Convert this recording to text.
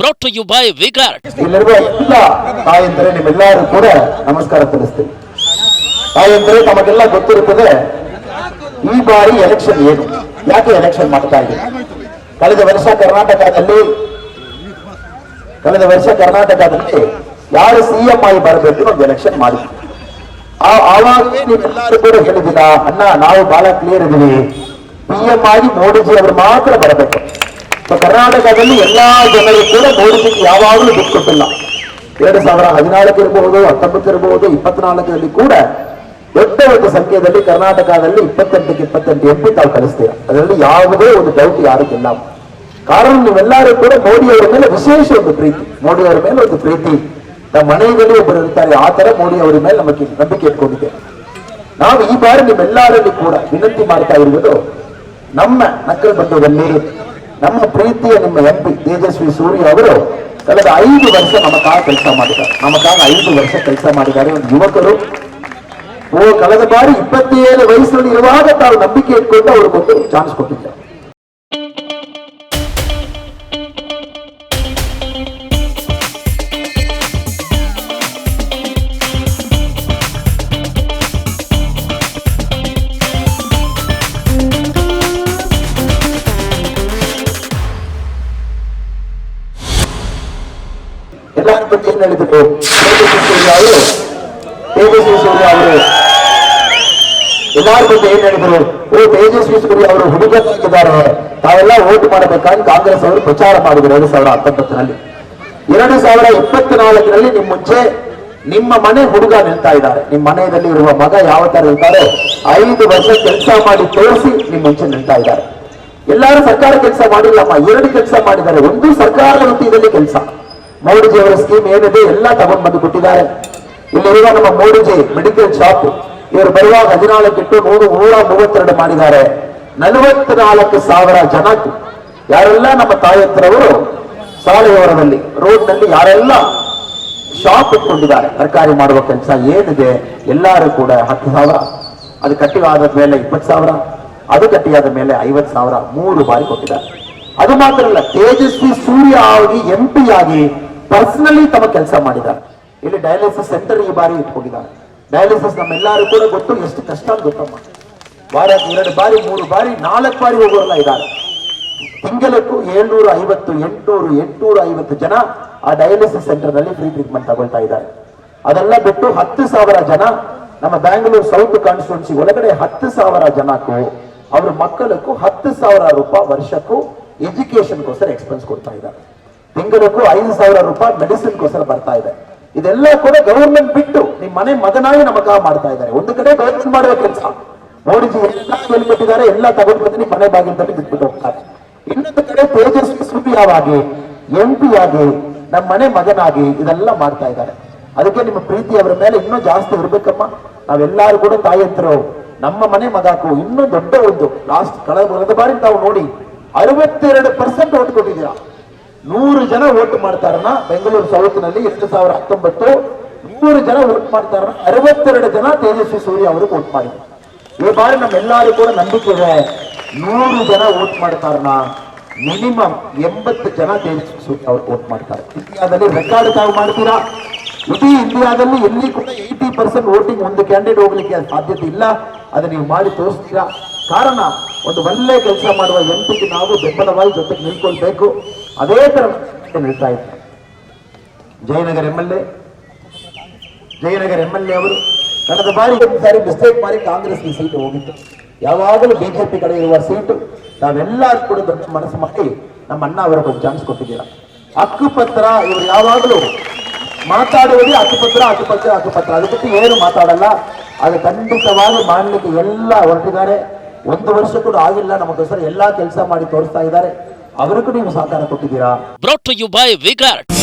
brought to you by Vigart. ಇಲ್ಲಿರುವ ಎಲ್ಲ ತಾಯಂದರೆ ನಿಮ್ಮೆಲ್ಲರೂ ಕೂಡ ನಮಸ್ಕಾರ ತಿಳಿಸ್ತೀನಿ. ತಾಯಂದರೆ ತಮಗೆಲ್ಲ ಗೊತ್ತಿರುತ್ತದೆ ಈ ಬಾರಿ ಎಲೆಕ್ಷನ್ ಏನು? ಯಾಕೆ ಎಲೆಕ್ಷನ್ ಮಾಡ್ತಾ ಇದೆ? ಕಳೆದ ವರ್ಷ ಕರ್ನಾಟಕದಲ್ಲಿ, ಕಳೆದ ವರ್ಷ ಕರ್ನಾಟಕದಲ್ಲಿ ಯಾರು ಸಿಎಂ ಆಗಿ ಬರಬೇಕು ಒಂದು ಎಲೆಕ್ಷನ್ ಆ ಆವಾಗಲೇ ನೀವೆಲ್ಲರೂ ಕೂಡ ಹೇಳಿದ್ದೀರಾ ಅಣ್ಣ, ನಾವು ಬಹಳ ಕ್ಲಿಯರ್ ಇದ್ದೀವಿ. ಪಿ ಎಂ ಆಗಿ ಮೋದಿಜಿ ಅವರು ಮಾತ್ರ ಬರಬೇಕು. ಸೊ ಕರ್ನಾಟಕದಲ್ಲಿ ಎಲ್ಲಾ ಜನರು ಕೂಡ ಮೋದಿಜಿಗೆ ಯಾವಾಗಲೂ ಬಿಟ್ಕೊಟ್ಟಿಲ್ಲ ಎರಡು ಸಾವಿರ ಹದಿನಾಲ್ಕು ಇರಬಹುದು ಹತ್ತೊಂಬತ್ತು ಇರಬಹುದು ಇಪ್ಪತ್ನಾಲ್ಕರಲ್ಲಿ ಕೂಡ ದೊಡ್ಡ ಒಂದು ಸಂಖ್ಯೆಯಲ್ಲಿ ಕರ್ನಾಟಕದಲ್ಲಿ ಇಪ್ಪತ್ತೆಂಟಕ್ಕೆ ಇಪ್ಪತ್ತೆಂಟು ಎಂ ಪಿ ತಾವು ಕಳಿಸ್ತೀರ ಅದರಲ್ಲಿ ಯಾವುದೇ ಒಂದು ಡೌಟ್ ಯಾರಿಗಿಲ್ಲ ಕಾರಣ ನೀವೆಲ್ಲರೂ ಕೂಡ ಮೋದಿ ಅವರ ಮೇಲೆ ವಿಶೇಷ ಒಂದು ಪ್ರೀತಿ ಮೋದಿ ಅವರ ಮೇಲೆ ಒಂದು ಪ್ರೀತಿ ನಮ್ಮ ಮನೆಯಲ್ಲಿ ಒಬ್ಬರು ಇರ್ತಾರೆ ಆ ತರ ಮೋದಿ ಅವರ ಮೇಲೆ ನಮಗೆ ನಂಬಿಕೆ ಇಟ್ಕೊಂಡಿದ್ದೇವೆ ನಾವು ಈ ಬಾರಿ ನಿಮ್ಮೆಲ್ಲರಲ್ಲಿ ಕೂಡ ವಿನಂತಿ ಮಾಡ್ತಾ ಇರುವುದು ನಮ್ಮ ನಕ್ಕಲ್ ಬಂಧುದಲ್ಲಿ ನಮ್ಮ ಪ್ರೀತಿಯ ನಿಮ್ಮ ಎಂ ಪಿ ತೇಜಸ್ವಿ ಸೂರ್ಯ ಅವರು ಕಳೆದ ಐದು ವರ್ಷ ನಮಗಾಗ ಕೆಲಸ ಮಾಡಿದ್ದಾರೆ. ನಮಗಾಗ ಐದು ವರ್ಷ ಕೆಲಸ ಮಾಡಿದ್ದಾರೆ ಒಂದು ಯುವಕರು. ಕಳೆದ ಬಾರಿ ಇಪ್ಪತ್ತೇಳು ವಯಸ್ಸಲ್ಲಿ ಇರುವಾಗ ತಾವು ನಂಬಿಕೆ ಇಟ್ಕೊಂಡು ಅವ್ರಿಗೊಂದು ಚಾನ್ಸ್ ಕೊಟ್ಟಿದ್ದಾರೆ. ತೇಜಸ್ವಿ ಸೂರ್ಯ ಅವರು, ತೇಜಸ್ವಿ ಸೂರ್ಯ ಅವರು. ಎಲ್ಲಾರ ಬಗ್ಗೆ ಏನ್ ಹೇಳಿದ್ರು? ಓ, ತೇಜಸ್ವಿ ಸೂರ್ಯ ಅವರು ಹುಡುಗರಾಗಿದ್ದಾರೆ ತಾವೆಲ್ಲ ವೋಟ್ ಮಾಡಬೇಕಾಗಿ ಕಾಂಗ್ರೆಸ್ ಅವರು ಪ್ರಚಾರ ಮಾಡಿದ್ರು ಎರಡು ಸಾವಿರ ಹತ್ತೊಂಬತ್ತರಲ್ಲಿ. ಎರಡು ಸಾವಿರ ಇಪ್ಪತ್ನಾಲ್ಕರಲ್ಲಿ ನಿಮ್ ಮುಂಚೆ ನಿಮ್ಮ ಮನೆ ಹುಡುಗ ನಿಲ್ತಾ ಇದ್ದಾರೆ. ನಿಮ್ಮ ಮನೆಯಲ್ಲಿ ಇರುವ ಮಗ ಯಾವ ತರ ಇರ್ತಾರೆ, ಐದು ವರ್ಷ ಕೆಲಸ ಮಾಡಿ ತೋರಿಸಿ ನಿಮ್ ಮುಂಚೆ ನಿಲ್ತಾ ಇದ್ದಾರೆ. ಎಲ್ಲರೂ ಸರ್ಕಾರ ಕೆಲಸ ಮಾಡಿಲ್ಲಮ್ಮ. ಎರಡು ಕೆಲಸ ಮಾಡಿದ್ದಾರೆ. ಒಂದು ಸರ್ಕಾರದ ವೃತ್ತಿಯಲ್ಲಿ ಕೆಲಸ. ಮೋಡಿಜಿ ಅವರ ಸ್ಕೀಮ್ ಏನಿದೆ ಎಲ್ಲ ತಗೊಂಡ್ ಬಂದು ಕೊಟ್ಟಿದ್ದಾರೆ ಇಲ್ಲಿರುವ ನಮ್ಮ ಮೋಡಿಜಿ ಮೆಡಿಕಲ್ ಶಾಪ್ ಇವರು ಬರುವಾಗ ಹದಿನಾಲ್ಕಿಟ್ಟು ನೂರು ನೂರ ಮೂವತ್ತೆರಡು ಮಾಡಿದ್ದಾರೆ ನಲವತ್ನಾಲ್ಕು ಸಾವಿರ ಜನ ಯಾರೆಲ್ಲ ನಮ್ಮ ತಾಯಂತರವರು ಸಾಲೆಯವರದಲ್ಲಿ ರೋಡ್ನಲ್ಲಿ ಯಾರೆಲ್ಲ ಶಾಪ್ ಇಟ್ಕೊಂಡಿದ್ದಾರೆ ತರಕಾರಿ ಮಾಡುವ ಕೆಲಸ ಏನಿದೆ ಎಲ್ಲರೂ ಕೂಡ ಹತ್ತು ಸಾವಿರ ಅದು ಕಟ್ಟಿ ಆದ ಮೇಲೆ ಇಪ್ಪತ್ತು ಸಾವಿರ ಅದು ಕಟ್ಟಿಯಾದ ಮೇಲೆ ಐವತ್ತು ಸಾವಿರ ಮೂರು ಬಾರಿ ಕೊಟ್ಟಿದ್ದಾರೆ ಅದು ಮಾತ್ರ ಅಲ್ಲ ತೇಜಸ್ವಿ ಸೂರ್ಯ ಆಗಿ ಎಂ ಪಿ ಆಗಿ ಪರ್ಸನಲಿ ತಮ್ಮ ಕೆಲಸ ಮಾಡಿದ್ದಾರೆ. ಇಲ್ಲಿ ಡಯಾಲಿಸಿಸ್ ಸೆಂಟರ್ ಈ ಬಾರಿ ಇಟ್ಕೊಂಡಿದ್ದಾರೆ. ಡಯಾಲಿಸಿಸ್ ನಮ್ಮೆಲ್ಲರೂ ಕೂಡ ಗೊತ್ತು ಎಷ್ಟು ಕಷ್ಟ ಅಂತ ಗೊತ್ತಮ್ಮ. ವಾರ ಎರಡು ಬಾರಿ, ಮೂರು ಬಾರಿ, ನಾಲ್ಕು ಬಾರಿ ಹೋಗೋರೆಲ್ಲ ಇದ್ದಾರೆ. ತಿಂಗಳಕ್ಕೂ ಏಳ್ನೂರ ಐವತ್ತು ಎಂಟುನೂರು ಎಂಟುನೂರ ಐವತ್ತು ಜನ ಆ ಡಯಾಲಿಸಿಸ್ ಸೆಂಟರ್ನಲ್ಲಿ ಫ್ರೀ ಟ್ರೀಟ್ಮೆಂಟ್ ತಗೊಳ್ತಾ ಇದ್ದಾರೆ. ಅದೆಲ್ಲ ಬಿಟ್ಟು ಹತ್ತು ಸಾವಿರ ಜನ ನಮ್ಮ ಬ್ಯಾಂಗ್ಳೂರ್ ಸೌತ್ ಕಾನ್ಸ್ಟಿಟ್ಯೂನ್ಸಿ ಒಳಗಡೆ ಹತ್ತು ಸಾವಿರ ಜನಕ್ಕೂ, ಅವ್ರ ಮಕ್ಕಳಕ್ಕೂ ಹತ್ತು ಸಾವಿರ ರೂಪಾಯಿ ವರ್ಷಕ್ಕೂ ಎಜುಕೇಶನ್ಗೋಸ್ಕರ ಎಕ್ಸ್ಪೆನ್ಸ್ ಕೊಡ್ತಾ ಇದ್ದಾರೆ. ತಿಂಗಳಕ್ಕೂ ಐದು ಸಾವಿರ ರೂಪಾಯಿ ಮೆಡಿಸಿನ್ಗೋಸ್ಕರ ಬರ್ತಾ ಇದೆ. ಇದೆಲ್ಲ ಕೂಡ ಗವರ್ಮೆಂಟ್ ಬಿಟ್ಟು ನಿಮ್ಮ ಮನೆ ಮಗನಾಗಿ ನಮಗ ಮಾಡ್ತಾ ಇದ್ದಾರೆ. ಒಂದು ಕಡೆ ಗವರ್ಮೆಂಟ್ ಮಾಡುವ ಕೆಲಸ. ಮೋಡಿಜಿ ಎಲ್ಲ ಹೇಳ್ಬಿಟ್ಟಿದ್ದಾರೆ ಎಲ್ಲ ತಗೊಂಡು ಬಂದು ನಿಮ್ಮ ಮನೆ ಬಾಗಿಲಲ್ಲಿ ಬಿಟ್ಬಿಟ್ಟು ಹೋಗ್ತಾರೆ. ಇನ್ನೊಂದು ಕಡೆ ತೇಜಸ್ವಿ ಸೂರ್ಯವಾಗಿ ಎಂ ಪಿ ಆಗಿ ನಮ್ಮ ಮನೆ ಮಗನಾಗಿ ಇದೆಲ್ಲ ಮಾಡ್ತಾ ಇದ್ದಾರೆ. ಅದಕ್ಕೆ ನಿಮ್ಮ ಪ್ರೀತಿ ಅವರ ಮೇಲೆ ಇನ್ನೂ ಜಾಸ್ತಿ ಇರ್ಬೇಕಮ್ಮ. ನಾವೆಲ್ಲರೂ ಕೂಡ ತಾಯಂತರು, ನಮ್ಮ ಮನೆ ಮಗಾಕು ಇನ್ನೂ ದೊಡ್ಡ ಒಂದು. ಲಾಸ್ಟ್ ಕಳೆದ ಬಾರಿ ತಾವು ನೋಡಿ, ಅರವತ್ತೆರಡು ಪರ್ಸೆಂಟ್ ಓಟ್ ಕೊಟ್ಟಿದ್ದೀರಾ. ನೂರು ಜನ ವೋಟ್ ಮಾಡ್ತಾರನ ಬೆಂಗಳೂರು ಸೌತ್ನಲ್ಲಿ ಎರಡು ಸಾವಿರ? ಹತ್ತೊಂಬತ್ತು. ನೂರು ಜನ ವೋಟ್ ಮಾಡ್ತಾರ ಅರವತ್ತೆರಡು ಜನ ತೇಜಸ್ವಿ ಸೂರ್ಯ ಅವರು ವೋಟ್ ಮಾಡಿದ್ರು. ಈ ಬಾರಿ ನಮ್ಮೆಲ್ಲರೂ ಕೂಡ ನಂಬಿಕೆ ಇದೆ. ನೂರು ಜನ ವೋಟ್ ಮಾಡ್ತಾರನ ಮಿನಿಮಮ್ ಎಂಬತ್ತು ಜನ ತೇಜಸ್ವಿ ಸೂರ್ಯ ಅವರು ವೋಟ್ ಮಾಡ್ತಾರೆ. ಇಂಡಿಯಾದಲ್ಲಿ ರೆಕಾರ್ಡ್ ತಾವು ಮಾಡ್ತೀರಾ? ಇಡೀ ಇಂಡಿಯಾದಲ್ಲಿ ಎಲ್ಲಿ ಕೂಡ ಏಯ್ಟಿ ಪರ್ಸೆಂಟ್ ವೋಟಿಂಗ್ ಒಂದು ಕ್ಯಾಂಡಿಡೇಟ್ ಹೋಗ್ಲಿಕ್ಕೆ ಸಾಧ್ಯತೆ ಇಲ್ಲ. ಅದನ್ನ ನೀವು ಮಾಡಿ ತೋರಿಸ್ತೀರಾ? ಕಾರಣ, ಒಂದು ಒಳ್ಳೆ ಕೆಲಸ ಮಾಡುವ ಎಂಪಿಗೆ ನಾವು ಬೆಂಬಲವಾಗಿ ಜೊತೆಗೆ ನಿಲ್ಕೊಳ್ಬೇಕು ಅದೇ ತರ ನಡೀತಾ ಇತ್ತು Jayanagar M L A, Jayanagar M L A ಅವರು ಕಳೆದ ಬಾರಿ ಸಾರಿ ಮಿಸ್ಟೇಕ್ ಮಾಡಿ ಕಾಂಗ್ರೆಸ್ಗೆ ಸೀಟು ಹೋಗಿತ್ತು. ಯಾವಾಗಲೂ ಬಿಜೆಪಿ ಕಡೆ ಇರುವ ಸೀಟು, ನಾವೆಲ್ಲರೂ ಕೂಡ ದೊಡ್ಡ ಮನಸ್ಸು ಮಾಡಿ ನಮ್ಮ ಅಣ್ಣ ಅವರ ಬಗ್ಗೆ ಚಾನ್ಸ್ ಕೊಟ್ಟಿದ್ದೀರಾ. ಹಕ್ಕುಪತ್ರ, ಇವರು ಯಾವಾಗಲೂ ಮಾತಾಡುವುದೇ ಹಕ್ಕುಪತ್ರ ಹಕ್ಕುಪತ್ರ ಹಕ್ಕುಪತ್ರ. ಅದ್ರ ಬಗ್ಗೆ ಏನು ಮಾತಾಡಲ್ಲ. ಅದು ಖಂಡಿತವಾಗಿ ಮಾಡಲಿಕ್ಕೆ ಎಲ್ಲ ಹೊರಟಿದ್ದಾರೆ. ಒಂದು ವರ್ಷ ಕೂಡ ಆಗಿಲ್ಲ, ನಮಗೋಸ್ಕರ ಎಲ್ಲ ಕೆಲಸ ಮಾಡಿ ತೋರಿಸ್ತಾ ಇದ್ದಾರೆ. ಅವರಿಗೂ ನೀವು ಸಹಕಾರ ಕೊಟ್ಟಿದ್ದೀರಾ to you by Vigart.